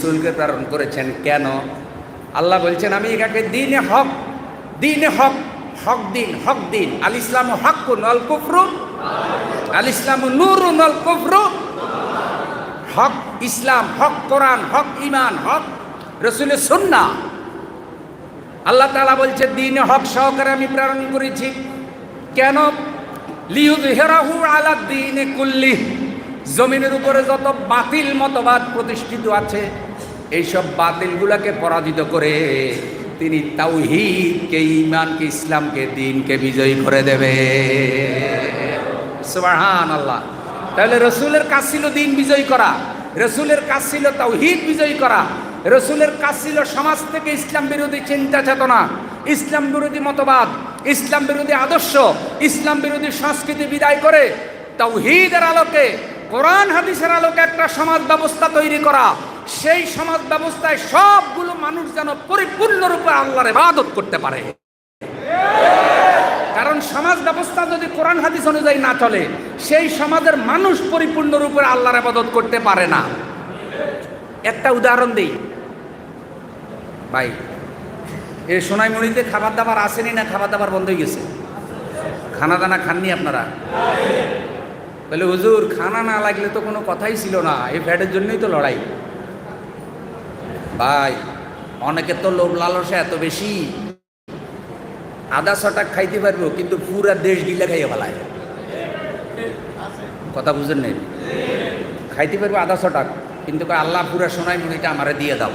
রসুলকে প্রেরণ করেছেন। কেন? আল্লাহ বলছেন, আমি এটাকে দিনে হক দিনে হক হক দিন হক দিন। আল ইসলাম হক নল কুফরু, আল ইসলাম নূর নল কুফরু। হক ইসলাম, হক কোরআন, হক ইমান হক রসুলের সুন্না আল্লাহ তাআলা বলছে, দিনে হক সহকারে আমি প্রেরণ করেছি। কেন? লিউদ হেরাহু আলা দিনে কুল্লি। জমিনের উপরে যত বাতিল মতবাদ প্রতিষ্ঠিত আছে এইসব বাতিলগুলোকে পরাজিত করে তিনি তাওহিদকে ইমানকে ইসলামকে, দিনকে বিজয়ী করে দেবে। আল্লাহ তাহলে রসুলের কাজ ছিল দিন বিজয়ী করা। রসুলের কাজ ছিল তাওহিদ বিজয়ী করা। রসুলের কাজ ছিল সমাজ থেকে ইসলাম বিরোধী চিন্তা চেতনা, ইসলাম বিরোধী মতবাদ, ইসলাম বিরোধী আদর্শ, ইসলাম বিরোধী সংস্কৃতি বিদায় করে তাওহীদের আলোকে, কোরআন হাদিসের আলোকে একটা সমাজ ব্যবস্থা তৈরি করা। সেই সমাজ ব্যবস্থায় সবগুলো মানুষ যেন পরিপূর্ণরূপে আল্লাহর ইবাদত করতে পারে। কারণ সমাজ ব্যবস্থা যদি কোরআন হাদিস অনুযায়ী না চলে, সেই সমাজের মানুষ পরিপূর্ণরূপে আল্লাহর ইবাদত করতে পারে না। একটা উদাহরণ দিই। ভাই, এ সোনাইমুড়িতে খাবার দাবার আসেনি না খাবার দাবার বন্ধ হয়ে গেছে? খানা দানা খাননি আপনারা? বলে হুজুর, খানা না লাগলে তো কোনো কথাই ছিল না। এই ফ্যাটের জন্যই তো লড়াই। ভাই অনেকের তো লোভ লালসা এত বেশি। আদা ছটাক খাইতে পারব, কিন্তু পুরা দেশ গিলা খাইয়ে ফেলায়। কথা বুঝেন নেই? খাইতে পারব আদা ছটাক কিন্তু কয়, আল্লাহ পুরা সোনাই মুড়িটা আমারে দিয়ে দাও।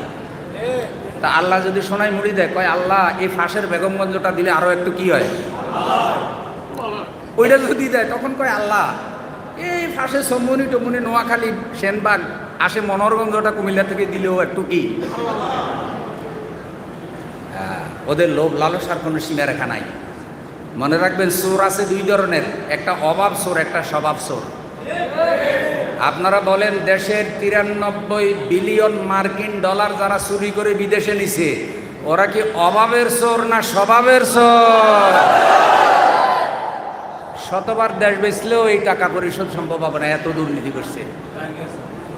তা আল্লাহ যদি সোনাই মুড়ি দেয়, কয়, আল্লাহ, এই ফাঁসের বেগমগঞ্জটা দিলে আরও একটু কি হয়? ওইটা যদি দেয়, তখন কয়, আল্লাহ, এই ফাঁসে সম্মনি টমনি নোয়াখালী, সেনবাগ আসে মনোরগঞ্জটা কুমিল্লা থেকে দিলেও একটু কি হ্যাঁ, ওদের লোভ লালসার কোনো সীমারেখা নাই। মনে রাখবেন চোর আছে দুই ধরনের। একটা অভাব সোর একটা স্বভাব সোর আপনারা বলেন দেশের তিরানব্বই বিলিয়ন মার্কিন ডলার যারা চুরি করে বিদেশে নিছে ওরা কি অভাবের সোর না স্বভাবের চোর? শতবার দেশ বেচলেও এই টাকা পরিশোধ সম্ভব হবে না এত দুর্নীতি করছে।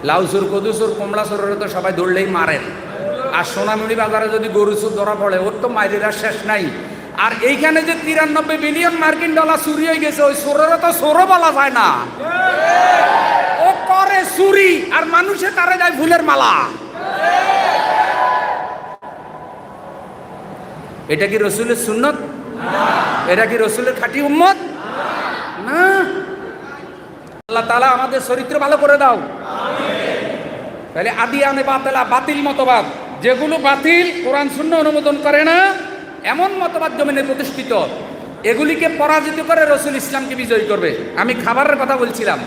লাউ চোর কদু চোর কমলা চোরের তো সবাই ধরলেই মারেন। আর সোনামুড়ি বাজারে যদি গরু চোর ধরা পড়ে, ওর তো মাইরের শেষ নাই। আর এইখানে যে তিরানব্বই বিলিয়ন মার্কিন ডলার চুরি হয়ে গেছে, ওই চোরেরও তো সোরও বলা যায় না। ও করে চুরি, আর মানুষে তারা যায় ফুলের মালা। এটা কি রসুলের সুন্নত? এটা কি রসুলের খাঁটি উম্মত? না। আল্লাহ তালা আমাদের চরিত্র ভালো করে দাও। তাহলে আদি আনে বাতেলা, বাতিল মতবাদ। যেগুলো বাতিল, কোরআন শূন্য অনুমোদন করে না, এমন মতবাদ জমিনে প্রতিষ্ঠিত। এগুলিকে পরাজিত করে রসুল ইসলামকে বিজয়ী করবে। আমি খাবারের কথা বলছিলাম।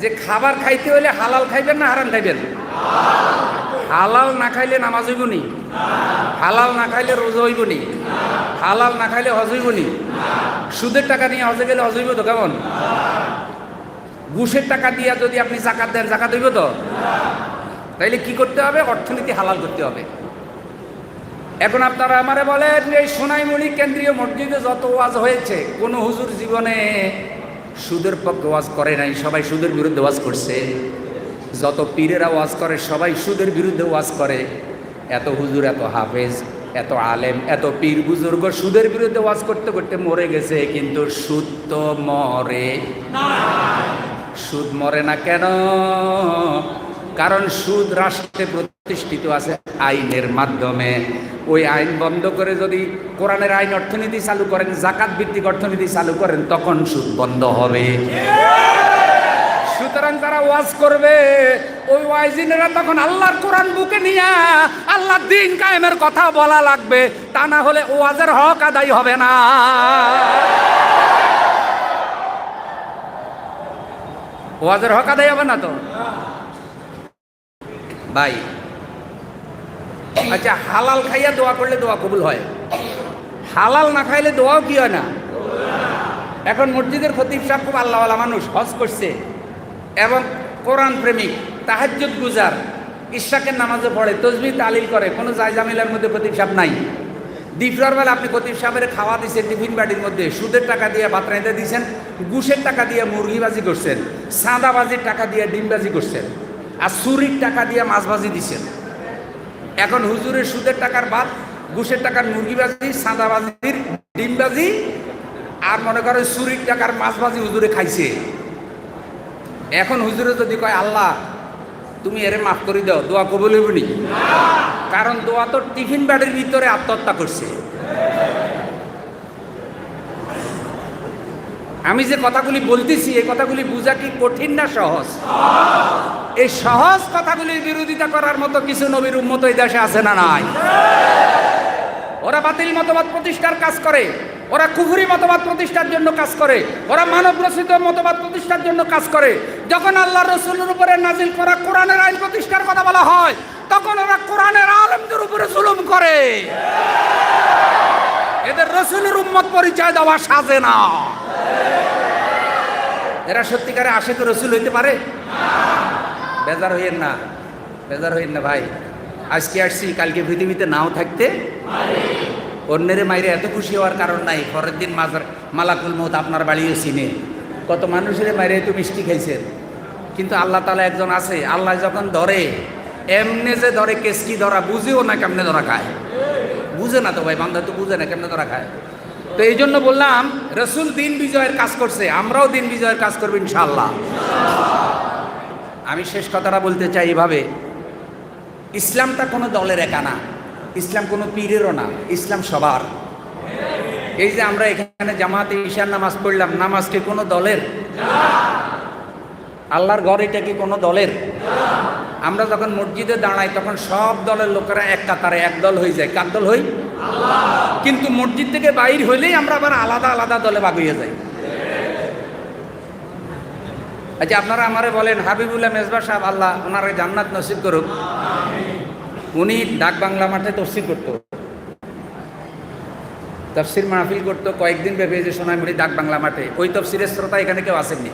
যে খাবার খাইতে হলে হালাল খাইবেন না হারাম খাইবেন? হালাল না খাইলে নামাজ হইব নি? হালাল না খাইলে রোজা হইব নি? হালাল না খাইলে হজ হইব নি? সুদের টাকা নিয়ে হজে গেলে হজ হইব তো কেমন? ঘুষের টাকা দিয়ে যদি আপনি জাকাত দেন, জাকাত হইব তো? তাইলে কি করতে হবে? অর্থনীতি হালাল করতে হবে। এখন আপনারা আমারে বলেন এই সোনাইমুড়ি কেন্দ্রীয় মসজিদে যত ওয়াজ হয়েছে, কোন হুজুর জীবনে সুদের পক্ষে ওয়াজ করে নাই, সবাই সুদের বিরুদ্ধে ওয়াজ করছে। যত পীরেরা ওয়াজ করে, সবাই সুদের বিরুদ্ধে ওয়াজ করে। এত হুজুর, এত হাফেজ, এত আলেম, এত পীর বুজুর্গ সুদের বিরুদ্ধে ওয়াজ করতে করতে মরে গেছে, কিন্তু সুদ তো মরে। সুদ মরে না কেন? কারণ সুদ রাষ্ট্রে প্রতিষ্ঠিত আছে আইনের মাধ্যমে। ওই আইন বন্ধ করে যদি কোরআনের আইন অর্থনীতি চালু করেন, জাকাত ভিত্তিক অর্থনীতি চালু করেন, তখন সুদ বন্ধ হবে। সুতরাং তারা ওয়াজ করবে, ওই ওয়াইজিনেরা তখন আল্লাহর কোরআন বুকে নিয়ে আল্লাহ দিন কায়েমের কথা বলা লাগবে। তা না হলে ওয়াজের হক আদায় হবে না। ওয়াজের হক আদায় হবে না তো? ভাই আচ্ছা হালাল খাইয়া দোয়া করলে দোয়া কবুল হয়। হালাল না খাইলে দোয়াও কি হয় না? এখন মসজিদের খতিব সাহেব খুব আল্লাহওয়ালা মানুষ, হজ করছে। এবং কোরআন প্রেমিক, তাহাজ্জুদ গুজার ইশাকের নামাজে পড়ে তসবি তালিল করে, কোনো জায়জামিলার মধ্যে খতিব সাহেব নাই। দ্বীপরার বেলা আপনি খতিব সাহেবের খাওয়া দিচ্ছেন টিফিন বাড়ির মধ্যে। সুদের টাকা দিয়ে ভাত রাইতে দিয়েছেন ঘুষের টাকা দিয়ে মুরগিবাজি করছেন সাদাবাজির টাকা দিয়ে ডিমবাজি করছেন, আর চুরির টাকা দিয়ে মাছবাজি দিচ্ছেন এখন হুজুরের সুদের টাকার বাদ ঘুষের টাকার মুরগিবাজি সাদাবাজির ডিমবাজি আর মনে করে চুরির টাকার মাছবাজি হুজুরে খাইছে। এখন হুজুরে যদি কয়, আল্লাহ তুমি এরে মাফ করে দাও, দোয়া কবল হইবনি কারণ দোয়া তো টিফিন ব্যাডের ভিতরে আত্মহত্যা করছে। আমি যে কথাগুলি বলতেছি, এই কথাগুলি বোঝা কি কঠিন না সহজ? এই সহজ কথাগুলির বিরোধিতা করার মতো কিছু নবীর উন্মত এই দেশে আছে না নাই? ওরা বাতিল মতবাদ প্রতিষ্ঠার কাজ করে। ওরা কুফুরি মতবাদ প্রতিষ্ঠার জন্য কাজ করে, ওরা মানব রচিত মতবাদ প্রতিষ্ঠার জন্য কাজ করে। যখন আল্লাহ রসুলের উপরে নাজিল করা কোরআনের আইন প্রতিষ্ঠার কথা বলা হয়, তখন ওরা কোরআনের আলমদের উপরে জুলুম করে। এদের রসুলের উম্মত পরিচয় দেওয়া সাজে না। এরা সত্যিকারে আসে আশেক রসুল হইতে পারে? বেজার হইয়েন না, বেজার হইয়েন না ভাই। আজকে আসছি, কালকে পৃথিবীতে নাও থাকতে অন্যের মাইরে এত খুশি হওয়ার কারণ নাই। পরের দিন মাজার মালাকুল মত আপনার বাড়িও চিনে। কত মানুষের মাইরে এত মিষ্টি খাইছেন। কিন্তু আল্লাহ তালা একজন আছে, আল্লাহ যখন ধরে, এমনি যে ধরে কেসকি ধরা, বুঝেও না কেমনে ধরা খায়। বুঝে না তো ভাই বান্ধব তো বুঝে না কেমনে ধরা খায়। তো এই জন্য বললাম, রসুল দিন বিজয়ের কাজ করছে, আমরাও দিন বিজয়ের কাজ করব ইনশাল্লাহ আমি শেষ কথাটা বলতে চাই এভাবে ইসলামটা কোনো দলের একা না। ইসলাম কোনো পীরেরও না, ইসলাম সবার। এই যে আমরা এখানে জামাতে ঈশার নামাজ পড়লাম, নামাজ কি কোনো দলের? আল্লাহর ঘর এটা কি কোনো দলের? আমরা যখন মসজিদে দাঁড়াই, তখন সব দলের লোকেরা এক কাতারে এক দল হয়ে যায়। কার দল হই? কিন্তু মসজিদ থেকে বাইর হইলেই আমরা আবার আলাদা আলাদা দলে ভাগ হয়ে যাই। আচ্ছা আপনারা আমারে বলেন, হাবিবুল্লাহ মেজবা সাহেব, আল্লাহ ওনারে জান্নাত নসিব করুক। উনি ডাক বাংলা মাঠে তফসির করতো। তফসির মাহফিল করতো, কয়েকদিন ভেবে যে সোনাইমুড়ি ডাক বাংলা মাঠে। ওই তফসিরের শ্রোতা এখানে কেউ আসেননি?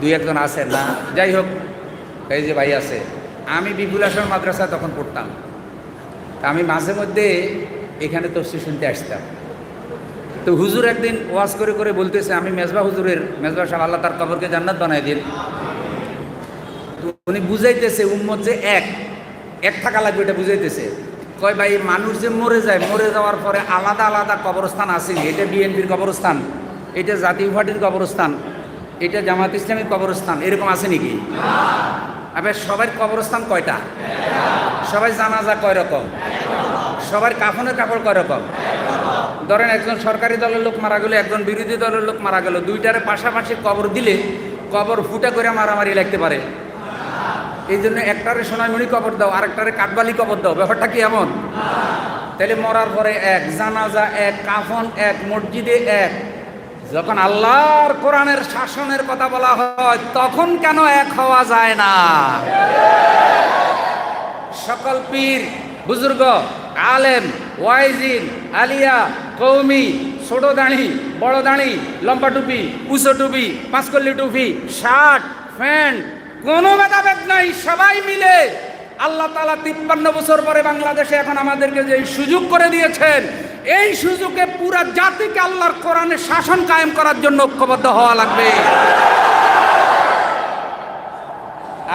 দুই একজন আছেন না। যাই হোক, এই যে ভাই আছে। আমি বিপুল আসন মাদ্রাসা তখন পড়তাম। আমি মাঝে মধ্যে এখানে তফসির শুনতে আসতাম। তো হুজুর একদিন ওয়াজ করে করে বলতেছে, আমি মেজবা হুজুরের, মেজবা সাহেব, আল্লাহ তার কবরকে জান্নাত বানাই দিন। উনি বুঝাইতেছে, উম্মত যে এক এক থাকা লাগবে, এটা বুঝাইতেছে। কয় ভাই, মানুষ যে মরে যায়, মরে যাওয়ার পরে আলাদা আলাদা কবরস্থান আছে। এটা বিএনপির কবরস্থান, এটা জাতীয় পার্টির কবরস্থান, এটা জামাত ইসলামীর কবরস্থান, এরকম আছে নাকি? আবার সবার কবরস্থান কয়টা? সবাই জানাজা কয় রকম? সবার কাফনের কাপড় কয় রকম? ধরেন একজন সরকারি দলের লোক মারা গেল, একজন বিরোধী দলের লোক মারা গেল, দুইটারে পাশাপাশি কবর দিলে কবর ফুটা করে মারামারি লাগতে পারে। এই জন্য একটারে সোনামণি কবর দাও, আরেকটারে কাঠবালি কবর দাও। ব্যাপারটা কি এমন? তাহলে মরার পরে এক, জানাজা এক, কাফন এক, মসজিদে এক। যখন আল্লাহর কোরআনের শাসনের কথা বলা হয়, তখন কেন এক হওয়া যায় না? সকল পীর, বুজুর্গ, আলেম, ওয়াইজিন, আলিয়া, কৌমি ছোট দাঁড়ি বড় দাঁড়ি লম্বা টুপি, উঁচু টুপি, পাঁচকল্লি টুপি, শার্ট, প্যান্ট কোনো ভেদাভেদ নাই, সবাই মিলে। আল্লাহ তালা তিপ্পান্ন বছর পরে বাংলাদেশে এখন আমাদেরকে যে সুযোগ করে দিয়েছেন, এই সুযোগে পুরা জাতিকে আল্লাহর কোরআনের শাসন কায়েম করার জন্য ঐক্যবদ্ধ হওয়া লাগবে।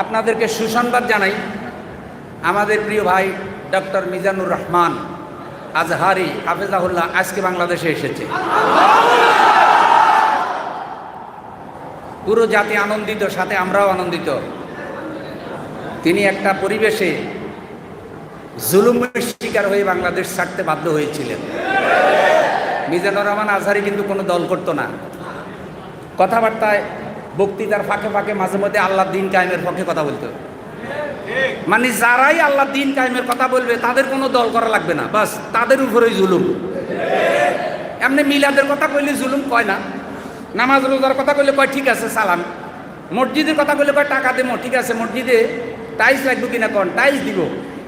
আপনাদেরকে সুসংবাদ জানাই, আমাদের প্রিয় ভাই ডক্টর মিজানুর রহমান আজহারি, হাফেজাহুল্লাহ, আজকে বাংলাদেশে এসেছে। পুরো জাতি আনন্দিত, সাথে আমরাও আনন্দিত। তিনি একটা পরিবেশে জুলুমের শিকার হয়ে বাংলাদেশ ছাড়তে বাধ্য হয়েছিলেন। মিজানুর রহমান আজহারি কিন্তু কোনো দল করতো না। কথাবার্তায় বক্তৃতার ফাঁকে ফাঁকে মাঝে মধ্যে আল্লাহ দিন কায়েমের পক্ষে কথা বলতো। মানে যারাই আল্লাহ দিন কায়েমের কথা বলবে, তাদের কোনো দল করা লাগবে না। বাস, তাদের উপরেই জুলুম। এমনি মিলাদের কথা কইলে জুলুম কয় না? নামাজ রোজার কথা কইলে কয়, ঠিক আছে, সালাম। মসজিদের কথা কইলে কয়, টাকা দেবো, ঠিক আছে, মসজিদে টাইলস লাগবে কিনা কন? টাইলস দিব।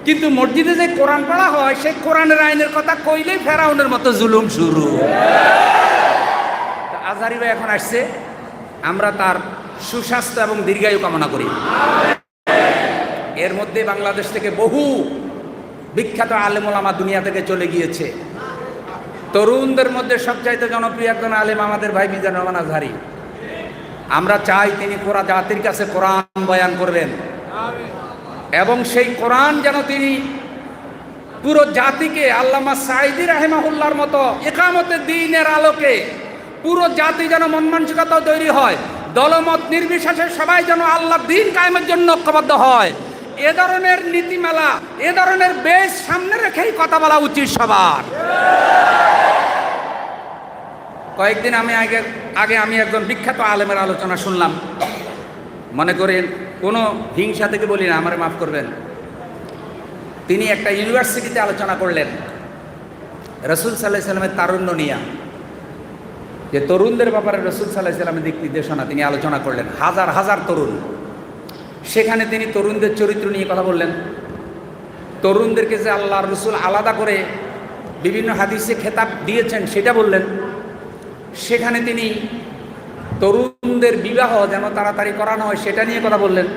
কিন্তু মসজিদে যে কোরআন পড়া হয়, সেই কোরআনের আইনের কথা কইলেই ফেরাউনের মতো জুলুম শুরু। তা আজহারি ভাই এখন আসছে, আমরা তার সুস্বাস্থ্য এবং দীর্ঘায়ু কামনা করি। এর মধ্যে বাংলাদেশ থেকে বহু বিখ্যাত আলেমোলামা দুনিয়া থেকে চলে গিয়েছে। তরুণদের মধ্যে সবচাইতে জনপ্রিয় একজন আলেম আমাদের ভাই মিজান রহমান আজহারি। আমরা চাই তিনি পুরা জাতির কাছে কোরআন বয়ান করবেন। এবং সেই কোরআন যেন তিনি পুরো জাতিকে, আল্লামা সাইদি রাহেমাহুল্লার মতো একামতে দিনের আলোকে পুরো জাতি যেন মন মানসিকতা তৈরি হয়। দলমত নির্বিশেষে সবাই যেন আল্লাহ দিন কায়েমের জন্য ঐক্যবদ্ধ হয়। এ ধরনের নীতিমালা, এ ধরনের বেশ সামনে রেখেই কথা বলা উচিত সবার। কয়েকদিন আমি আগে আগে আমি একজন বিখ্যাত আলেমের আলোচনা শুনলাম। মনে করেন, কোনো হিংসা থেকে বলি না, আমার মাফ করবেন। তিনি একটা ইউনিভার্সিটিতে আলোচনা করলেন, রসুল সাল্লাহ সাল্লামের তারুণ্য নিয়া। যে তরুণদের ব্যাপারে রসুল সাল্লাহ সাল্লামের দিক নির্দেশনা তিনি আলোচনা করলেন, হাজার হাজার তরুণ। সেখানে তিনি তরুণদের চরিত্র নিয়ে কথা বললেন। তরুণদেরকে যে আল্লাহ রসুল আলাদা করে বিভিন্ন হাদিসে খেতাব দিয়েছেন, সেটা বললেন। সেখানে তিনি তরুণদের বিবাহ যেন তাড়াতাড়ি করানো হয়, সেটা নিয়ে কথা বললেন।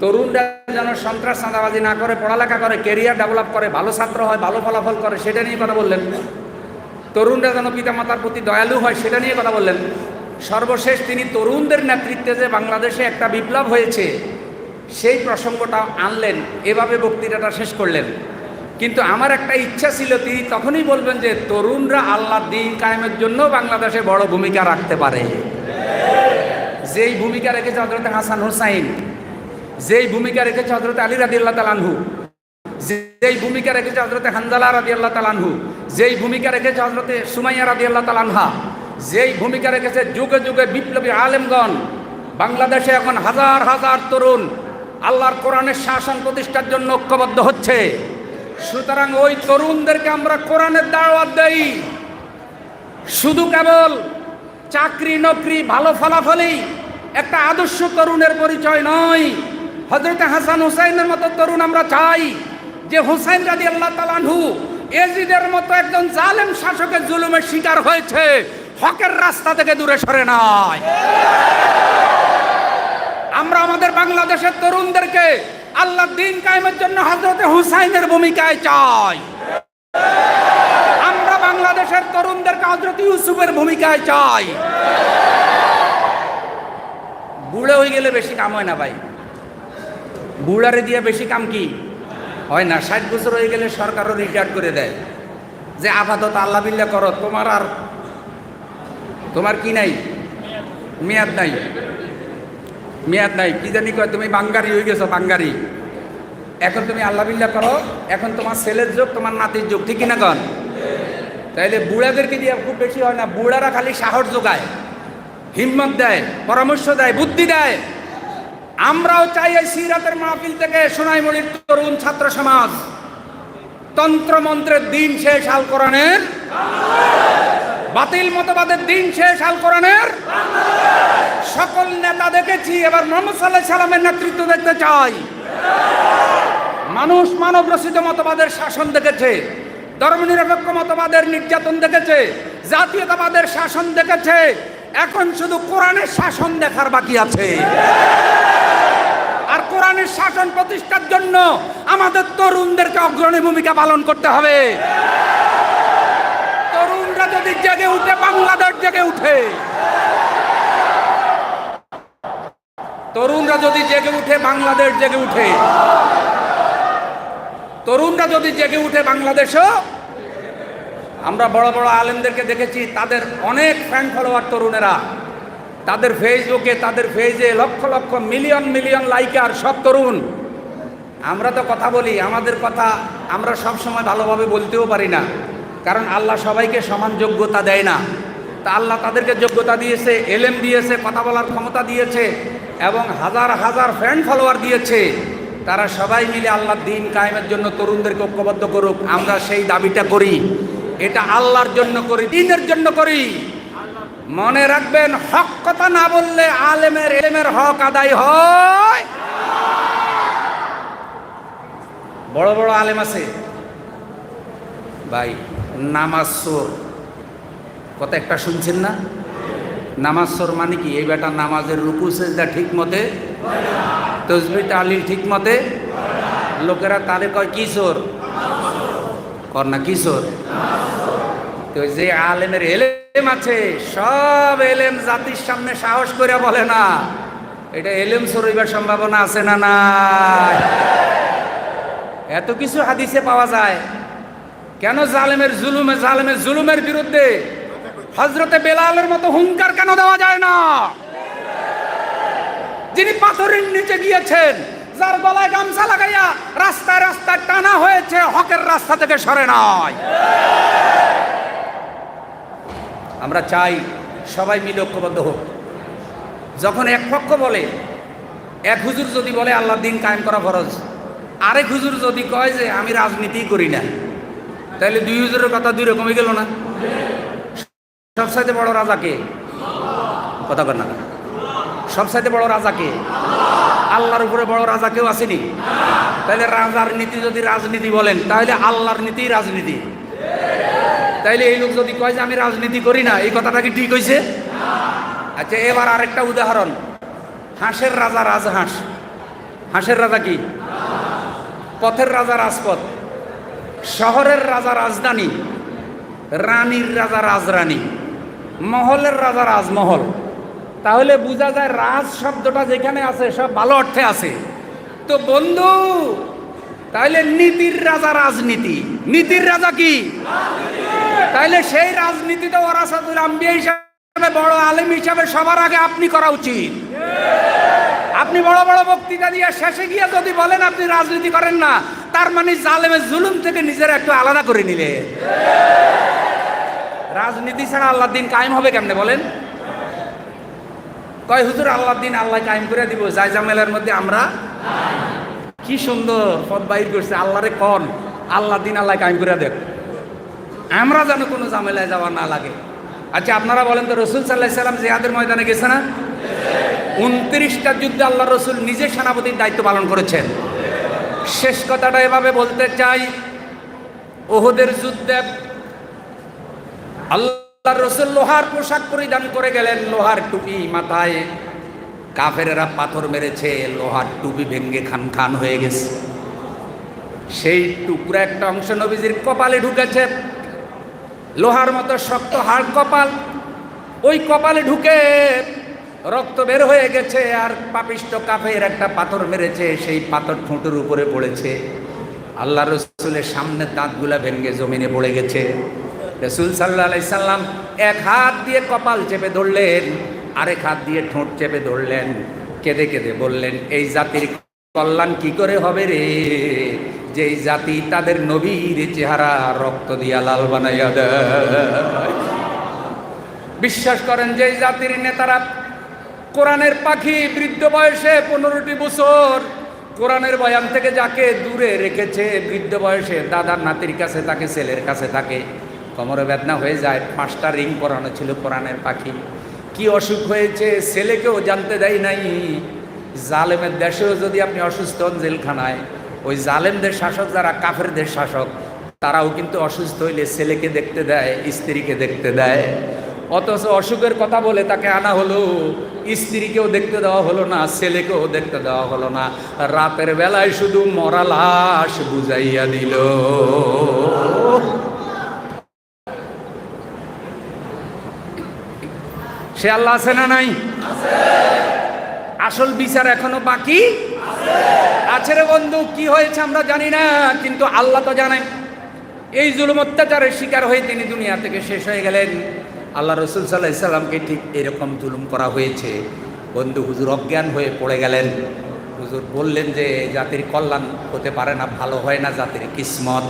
তরুণরা যেন সন্ত্রাস চাঁদাবাজি না করে, পড়ালেখা করে কেরিয়ার ডেভেলপ করে, ভালো ছাত্র হয়, ভালো ফলাফল করে, সেটা নিয়ে কথা বললেন। তরুণরা যেন পিতামাতার প্রতি দয়ালু হয়, সেটা নিয়ে কথা বললেন। সর্বশেষ তিনি তরুণদের নেতৃত্বে যে বাংলাদেশে একটা বিপ্লব হয়েছে সেই প্রসঙ্গটা আনলেন, এভাবে বক্তৃতাটা শেষ করলেন। কিন্তু আমার একটা ইচ্ছা ছিল, তিনি তখনই বলবেন যে, তরুণরা আল্লাহ দিন কায়েমের জন্য বাংলাদেশে বড় ভূমিকা রাখতে পারে। যেই ভূমিকা রেখেছে হজরত হাসান হুসাইন, যেই ভূমিকা রেখেছে হজরত আলী রাদি আল্লাহ তালানহু যেই ভূমিকা রেখেছে হজরত হানজালা রাদি আল্লাহ তালানহু যেই ভূমিকা রেখেছে হজরতে সুমাইয়া রাদি আল্লাহ তালানহা যেই ভূমিকা রেখেছে যুগে যুগে বিপ্লবী আলেমগণ, বাংলাদেশে এখন হাজার হাজার তরুণ আল্লাহর কোরআনের শাসন প্রতিষ্ঠার জন্য ঐক্যবদ্ধ হচ্ছে। সুতরাং ওই তরুণদেরকে আমরা কোরআনের দাওয়াত দেই। শুধু কেবল চাকরি, নকরি, ভালো ফলাফলই একটা আদর্শ তরুণের পরিচয় নয়। হজরত হাসান হুসাইনের মতো তরুণ আমরা চাই, যে হুসাইন রাজি আল্লাহ তালানহু এজিদের মতো একজন জালেম শাসকের জুলুমের শিকার হয়েছে, হকের রাস্তা থেকে দূরে সরে নয় আমরা আমাদের বাংলাদেশের তরুণদেরকে আল্লাহ দিন কায়েমের জন্য হজরতে হুসাইনের ভূমিকায় চাই। আমরা বাংলাদেশের তরুণদেরকে হজরত ইউসুফের ভূমিকায় চাই। বুড়ে হয়ে গেলে বেশি কাম হয় না ভাই। বুড়ারে দিয়ে বেশি কাম কি? হয় না, ষাট বছর হয়ে গেলে সরকারও রিটায়ার করে দেয়। যে আপাতত আল্লাহ বিল্লা করো, তোমার আর তোমার কি নাই? মেয়াদ নাই। মেয়াদ নাই, কি জানি কয়, তুমি বাঙ্গারি হয়ে গেছো, বাঙ্গারি। এখন তুমি আল্লাহ বিল্লা করো, এখন তোমার ছেলের যোগ, তোমার নাতির যোগ, ঠিক কিনা কন? তাইলে বুড়াদেরকে দিয়ে খুব বেশি হয় না, বুড়ারা খালি সাহস যোগায়, হিম্মত দেয়, পরামর্শ দেয়, বুদ্ধি দেয়। আমরাও চাই এই সিরাতের মাহফিল থেকে সোনাইমণির তরুণ ছাত্র সমাজ। তন্ত্রমন্ত্রের দিন শেষ, আল বাতিল মতবাদের দিন শেষ আল কোরআনের? সকল নেতা দেখেছি, এবার মোহাম্মদ সাল্লাহ সাল্লামের নেতৃত্ব দেখতে চাই। মানুষ মানব রচিত মতবাদের শাসন দেখেছে ধর্মনিরপেক্ষ মতবাদের নির্যাতন দেখেছে, জাতীয়তাবাদের শাসন দেখেছে, এখন শুধু কোরআনের শাসন দেখার বাকি আছে। আর কোরআনের শাসন প্রতিষ্ঠার জন্য আমাদের তরুণদেরকে অগ্রণী ভূমিকা পালন করতে হবে। জেগে উঠে, বাংলাদেশ জেগে উঠে। তরুণরা যদি জেগে উঠে, বাংলাদেশ জেগে উঠে। তরুণরা যদি জেগে উঠে, বাংলাদেশও। আমরা বড় বড় আলেমদেরকে দেখেছি, তাদের অনেক ফ্যান ফলোয়ার তরুণেরা। তাদের ফেসবুকে তাদের ফেজে lakh lakh million million liker সব তরুণ। আমরা তো কথা বলি, আমাদের কথা আমরা সব সময় ভালোভাবে বলতেও পারি না। কারণ আল্লাহ সবাইকে সমান যোগ্যতা দেয় না। তা আল্লাহ তাদেরকে যোগ্যতা দিয়েছে, এলেম দিয়েছে, কথা বলার ক্ষমতা দিয়েছে, এবং হাজার হাজার ফ্যান ফলোয়ার দিয়েছে। তারা সবাই মিলে আল্লাহ দিন কায়েমের জন্য তরুণদেরকে ঐক্যবদ্ধ করুক। আমরা সেই দাবিটা করি। এটা আল্লাহর জন্য করি, দিনের জন্য করি। মনে রাখবেন, হক কথা না বললে আলেমের, এলেমের হক আদায় হয়। বড় বড় আলেম আছে। ভাই নামাজ সোর। কত একটা শুনছেন না? নামাজ সোর মানে কি? এই বেটা নামাজের রুকু, সেজদা ঠিক মতে? তসবি, তালিল ঠিক মতে? লোকেরা তারে কয় কিশোর কর না কিশোর তো যে আলেমের এলেম আছে, সব এলেম জাতির সামনে সাহস করে বলে না। এটা এলেম সরইবার সম্ভাবনা আছে না না এত কিছু হাদিসে পাওয়া যায়। কেন জালেমের জুলুমে, জালেমের জুলুমের বিরুদ্ধে হজরতে বেলালের মতো হুঙ্কার কেন দেওয়া যায় না? যিনি পাথরের নিচে গিয়েছেন, যার গলায় গামছা লাগাইয়া রাস্তায় রাস্তায় টানা হয়েছে, হকের রাস্তা থেকে সরে নয় আমরা চাই সবাই মিলে ঐক্যবদ্ধ হোক। যখন এক পক্ষ বলে, এক হুজুর যদি বলে, আল্লাহ দিন কায়েম করা ফরজ। আরেক হুজুর যদি কয় যে, আমি রাজনীতি করি না। তাহলে দুই হুজুরের কথা দুই রকমই গেল না? সবসাইতে বড় রাজা কে? কথা বল না সবসাইতে বড় রাজা কে? আল্লাহর উপরে বড় রাজা কেউ আসেনি? তাহলে রাজার নীতি যদি রাজনীতি বলেন তাহলে আল্লাহর নীতি রাজনীতি। তাইলে এই লোক যদি কয় যে আমি রাজনীতি করি না, এই কথাটা কি ঠিক হয়েছে আচ্ছা এবার আরেকটা উদাহরণ। হাঁসের রাজা রাজহাঁস। হাঁসের রাজা কি? পথের রাজা রাজপথ। শহরের রাজা রাজধানী, রানীর রাজা রাজরানী, মহলের রাজা রাজমহল। তাহলে বোঝা যায় রাজ শব্দটা যেখানে আছে, সব ভালো অর্থে আছে। তো বন্ধু, তাহলে নীতির রাজা রাজনীতি। নীতির রাজা কি? তাহলে সেই রাজনীতিতে ওরাসাদুল আম্বিয়া হিসাবে, বড় আলেম হিসাবে সবার আগে আপনি করা উচিত। আপনি বড় বড় বক্তৃতা দিয়ে শেষে গিয়ে যদি বলেন আপনি রাজনীতি করেন না তার মানে জালেমের জুলুম থেকে নিজের একটু আলাদা করে নিলে। রাজনীতি ছাড়া আল্লাহ দিন কায়েম হবে কেমনে বলেন? কয়, হুজুর আল্লাহ দিন আল্লাহ কায়েম করে দিব যাই জামেলার মধ্যে আমরা কি সুন্দর পদ বাইর করছে, আল্লাহরে কন? আল্লাহ দিন আল্লাহ কায়েম করে দেখ। আমরা যেন কোনো জামেলায় যাওয়া না লাগে। আচ্ছা আপনারা বলেন তো, রসুল সাল্লাহ সাল্লাম জেহাদের ময়দানে গেছে না? উনত্রিশটা যুদ্ধে আল্লাহ রসুল নিজে সেনাপতির দায়িত্ব পালন করেছেন। শেষ কথাটা এভাবে বলতে চাই। ওহদের যুদ্ধে আল্লাহ রসুল লোহার পোশাক পরিধান করে গেলেন, লোহার টুপি মাথায়। কাফেরেরা পাথর মেরেছে, লোহার টুপি ভেঙ্গে খান খান হয়ে গেছে। সেই টুকরা একটা অংশ নবীজির কপালে ঢুকেছে। লোহার মতো শক্ত হাড় কপাল, ওই কপালে ঢুকে রক্ত বের হয়ে গেছে আর পাপিষ্ট কাফের একটা পাথর মেরেছে, সেই পাথর ঠোঁটের উপরে পড়েছে। আল্লাহ রসুলের সামনে দাঁতগুলা ভেঙ্গে জমিনে পড়ে গেছে। রসুল সাল্লাহ সাল্লাম এক হাত দিয়ে কপাল চেপে ধরলেন, আরেক হাত দিয়ে ঠোঁট চেপে ধরলেন। কেঁদে কেঁদে বললেন, এই জাতির কল্যাণ কি করে হবে রে? যেই জাতি তাদের নবীর চেহারা রক্ত দিয়া লাল বানাইয়া দেয়। বিশ্বাস করেন যে জাতির নেতারা কোরআনের পাখি বৃদ্ধ বয়সে পনেরোটি বছর। কোরআনের বয়ান থেকে যাকে দূরে রেখেছে বৃদ্ধ বয়সে, দাদার নাতির কাছে তাকে ছেলের কাছে থাকে, কোমরে বেদনা হয়ে যায়, পাঁচটা রিং পরানো ছিল কোরআনের পাখি। কি অসুখ হয়েছে ছেলেকেও জানতে দেয় নাই। জালেমের দেশেও যদি আপনি অসুস্থ হন জেলখানায়, ওই জালেমদের শাসক যারা কাফেরদের শাসক, তারাও কিন্তু অসুস্থ হইলে ছেলেকে দেখতে দেয়, স্ত্রীকে দেখতে দেয়। অথচ অসুখের কথা বলে তাকে আনা হলো। স্ত্রীকেও দেখতে দেওয়া হলো না, ছেলেকেও দেখতে দেওয়া হলো না। রাতের বেলায় শুধু মরা লাশ বুঝাইয়া দিল। সে আল্লাহ আছে না নাই? আসল বিচার এখনও বাকি? আছে রে বন্ধু, কি হয়েছে আমরা জানি না, কিন্তু আল্লাহ তো জানেন। এই জুলুম অত্যাচারের শিকার হয়ে তিনি দুনিয়া থেকে শেষ হয়ে গেলেন। আল্লাহ রসুল সাল্লাহ ইসলামকে ঠিক এরকম জুলুম করা হয়েছে। বন্ধু, হুজুর অজ্ঞান হয়ে পড়ে গেলেন। হুজুর বললেন যে জাতির কল্যাণ হতে পারে না, ভালো হয় না জাতির কিসমত।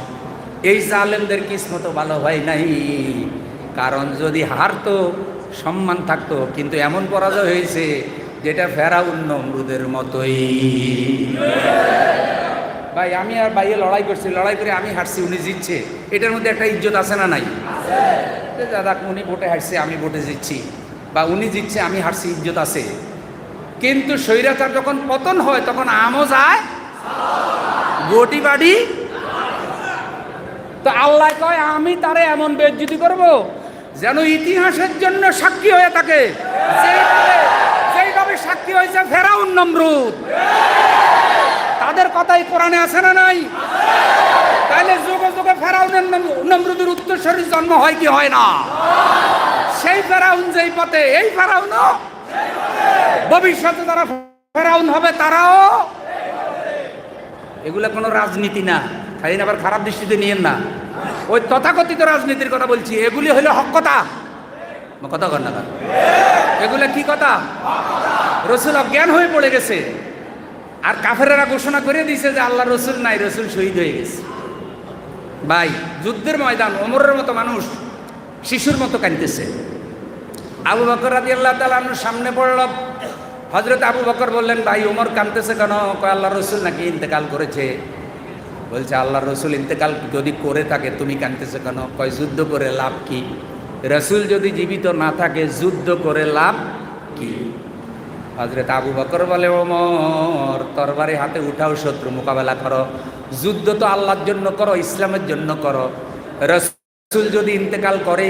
এই জালেমদের কিসমতও ভালো হয় নাই। কারণ যদি হারতো, সম্মান থাকতো, কিন্তু এমন পরাজয় হয়েছে যেটা ফেরাউন নমরুদের মতোই। ভাই, আমি আর ভাইয়ে লড়াই করছি, লড়াই করে আমি হারছি, উনি জিতছে। এটার মধ্যে একটা ইজ্জত আছে না নাই? দাদা, উনি ভোটে হারছে, আমি ভোটে জিতছি। বা, উনি জিতছে, আমি হারছি, ইজ্জত আছে। কিন্তু স্বৈরাচার যখন পতন হয়, তখন আমও যায় গোটি বাড়ি। তো আল্লাহ কয়, আমি তারে এমন বেজ্জুতি করব যেন ইতিহাসের জন্য সাক্ষী হয়ে থাকে। যেইভাবে সাক্ষী হয়েছে ফেরাউন নমরুদ। তাদের কথাই কোরআনে আছে না নাই? তাহলে যুগে যুগে ফেরাউনের নম- নমরুদের উত্তরসূরি জন্ম হয় কি হয় না? সেই ফেরাউন যেই পথে, এই ফেরাউনও? ভবিষ্যতে তারা ফেরাউন হবে তারাও? এগুলো কোনো রাজনীতি না। খালি আবার খারাপ দৃষ্টিতে নিয়েন না। ওই তথাকথিত রাজনীতির কথা বলছি, এগুলি হলো হক কথা। কথা কর না? এগুলো কি কথা? রসুল অজ্ঞান হয়ে পড়ে গেছে। আর কাফেরেরা ঘোষণা করে দিয়েছে যে আল্লাহ রসুল নাই, রসুল শহীদ হয়ে গেছে। ভাই, যুদ্ধের ময়দান, ওমরের মতো মানুষ শিশুর মতো কাঁদতেছে। আবু বকর রাজি আল্লাহ তালার সামনে পড়ল। হজরত আবু বকর বললেন, ভাই, ওমর কাঁদতেছে কেন? কয়, আল্লাহ রসুল নাকি ইন্তেকাল করেছে? বলছে, আল্লাহ রসুল ইন্তেকাল যদি করে থাকে, তুমি কাঁদতেছে কেন? কয়, যুদ্ধ করে লাভ কি? রসুল যদি জীবিত না থাকে, যুদ্ধ করে লাভ কি? হজরত আবু বকর বলে ওমর তরবারি হাতে উঠাও শত্রু, মোকাবেলা করো। যুদ্ধ তো আল্লাহর জন্য করো, ইসলামের জন্য করো। রসুল যদি ইন্তেকাল করে,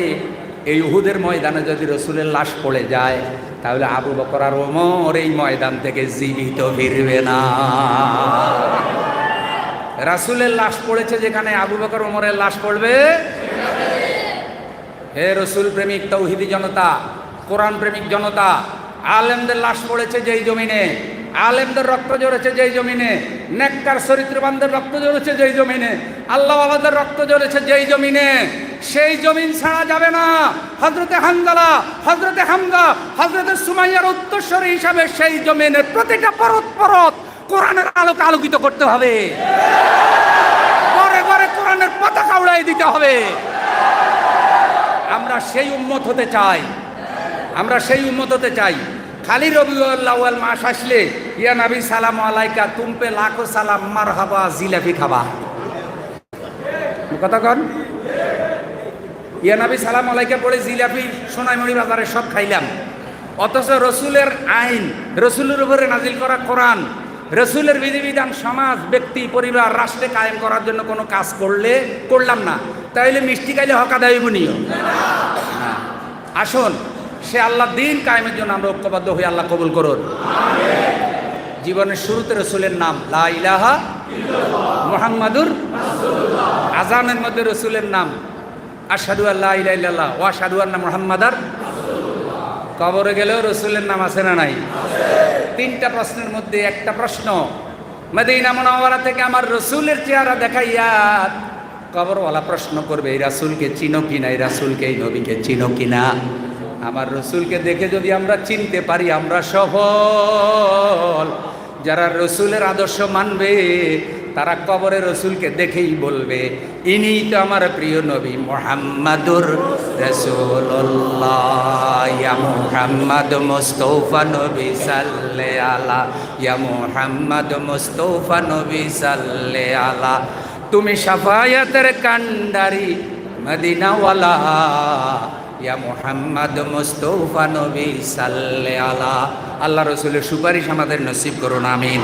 এই উহুদের ময়দানে যদি রসুলের লাশ পড়ে যায়, তাহলে আবু বকর আর ওমর এই ময়দান থেকে জীবিত ফিরবে না। রাসুলের লাশ পড়েছে যেখানে আবু বকর ওমরের লাশ পড়বে? হে রসুল প্রেমিক, তৌহিদি জনতা, কোরআন প্রেমিক জনতা আলেমদের লাশ পড়েছে যেই জমিনে, আলেমদের রক্ত জড়েছে যেই জমিনে, নেককার চরিত্রবানদের রক্ত জড়েছে যেই জমিনে, আল্লাহ বাবাদের রক্ত জড়েছে যেই জমিনে, সেই জমিন ছাড়া যাবে না। হজরতে হামদালা হজরতে হামদা হজরতে সুমাইয়ার উত্তরস্বরী হিসাবে সেই জমিনে প্রতিটা পরত পরত কোরআনের আলোকে আলোকিত করতে হবে। ঘরে ঘরে কোরআনের পতাকা উড়াই দিতে হবে। আমরা সেই উম্মত হতে চাই। আমরা সেই উম্মত হতে চাই। খালি রবিউল মাস আসলে ইয়া নবী সালাম আলাইকা তুমপে লাখো সালাম মার হাবা জিলাপি খাবা। কথা কন। ইয়া নবী সালাম আলাইকা পড়ে জিলাপি সোনাইমণি বাজারে সব খাইলাম। অথচ রসুলের আইন, রসুলের উপরে নাজিল করা কোরআন, রসুলের বিধিবিধান সমাজ, ব্যক্তি, পরিবার, রাষ্ট্রে কায়েম করার জন্য কোনো কাজ করলে, করলাম না। তাইলে মিষ্টি খাইলে হকা দেয়। আসুন। সে আল্লাহ দিন কায়েমের জন্য আমরা ঐক্যবদ্ধ হয়ে আল্লাহ কবুল করুন। জীবনের শুরুতে রসুলের নাম লা ইলাহা মোহাম্মদুর আজানের মধ্যে রসুলের নাম আশাদু আল্লাহ ইলাহ ইল্লাল্লাহ ওয়া সাদু আন্না মোহাম্মদার কবরে গেলেও রসুলের নাম আছে না নাই? তিনটা প্রশ্নের মধ্যে একটা প্রশ্ন মদিনা মনোয়ারা থেকে আমার রসুলের চেহারা দেখাইয়া কবরওয়ালা প্রশ্ন করবে এই রাসুলকে চিনো কিনা এই রাসুলকে এই নবীকে চিনো কিনা আমার রসুলকে দেখে যদি আমরা চিনতে পারি, আমরা সফল। যারা রসুলের আদর্শ মানবে, তারা কবরে রসুলকে দেখেই বলবে ইনি তো আমার প্রিয় নবী মোহাম্মদুর রসুল্লাহ ইয়া নবী সাল্লে আলা, ইয়া মোহাম্মদ মুস্তফা নবী সাল্লে আলা। তুমি সাফায়াতের কান্ডারি মদিনাওয়ালা। ইয়া মোহাম্মদ মুস্তফা নবী আল্লাহ রসুলের সুপারিশ আমাদের নসিব করুন, আমিন।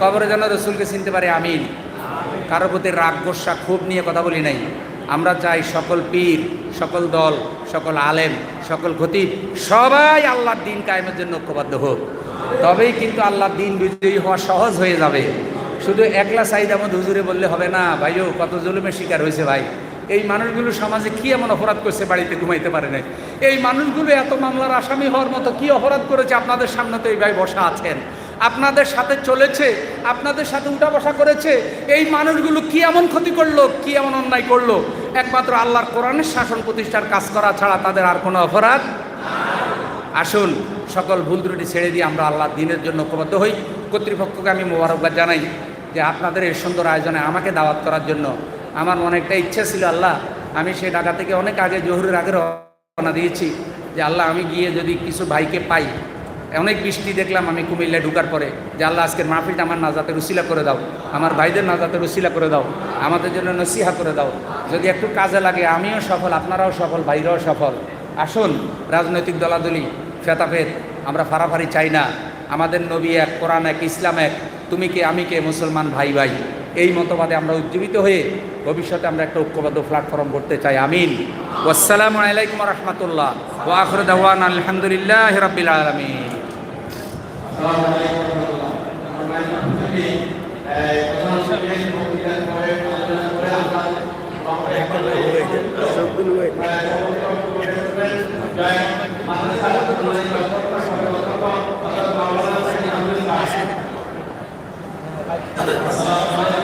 কবরে যেন রসুলকে চিনতে পারে, আমিন। কারও প্রতি রাগ গোসা ক্ষোভ নিয়ে কথা বলি নাই। আমরা চাই সকল পীর, সকল দল, সকল আলেম, সকল খতিব, সবাই আল্লাহর দিন কায়েমের জন্য ঐক্যবদ্ধ হোক। তবেই কিন্তু আল্লাহর দিন বিজয়ী হওয়া সহজ হয়ে যাবে। শুধু একলা সাইদ আহমদ হুজুরে বললে হবে না, ভাইও, কত জুলুমের শিকার হয়েছে ভাই। এই মানুষগুলো সমাজে কি এমন অপরাধ করছে বাড়িতে ঘুমাইতে পারে নাই? এই মানুষগুলো এত মামলার আসামি হওয়ার মতো কি অপরাধ করেছে? আপনাদের সামনে তো এই ভাই বসা আছেন। আপনাদের সাথে চলেছে, আপনাদের সাথে উঠা বসা করেছে। এই মানুষগুলো কি এমন ক্ষতি করল, কি এমন অন্যায় করল? একমাত্র আল্লাহর কোরআনের শাসন প্রতিষ্ঠার কাজ করা ছাড়া তাদের আর কোনো অপরাধ? আসুন, সকল ভুল ত্রুটি ছেড়ে দিয়ে আমরা আল্লাহ দিনের জন্য ঐক্যবদ্ধ হই। কর্তৃপক্ষকে আমি মোবারকবাদ জানাই যে আপনাদের এই সুন্দর আয়োজনে আমাকে দাওয়াত করার জন্য আমার একটা ইচ্ছা ছিল, আল্লাহ, আমি সেই ঢাকা থেকে অনেক আগে, জহুরের আগে রওনা দিয়েছি যে, আল্লাহ, আমি গিয়ে যদি কিছু ভাইকে পাই। অনেক বৃষ্টি দেখলাম আমি কুমিল্লায় ঢুকার পরে যে, আল্লাহ, আজকের মাহফিলটা আমার নাজাতে উসিলা করে দাও, আমার ভাইদের নাজাতে উসিলা করে দাও, আমাদের জন্য নসিহা করে দাও। যদি একটু কাজে লাগে, আমিও সফল, আপনারাও সফল, ভাইরাও সফল। আসুন, রাজনৈতিক দলাদলি, ফেতাফেত, আমরা ফারাফারি চাই না। আমাদের নবী এক, কোরআন এক, ইসলাম এক, তুমি কে, আমি কে, মুসলমান ভাই ভাই এই মতবাদে আমরা উজ্জীবিত হয়ে ভবিষ্যতে আমরা একটা ঐক্যবদ্ধ প্ল্যাটফর্ম করতে চাই। আমিন। আসসালামু আলাইকুম রহমতুল্লাহ। ও আখর দাওয়ান আলহামদুলিল্লাহ রবিল আলমিন। Bye.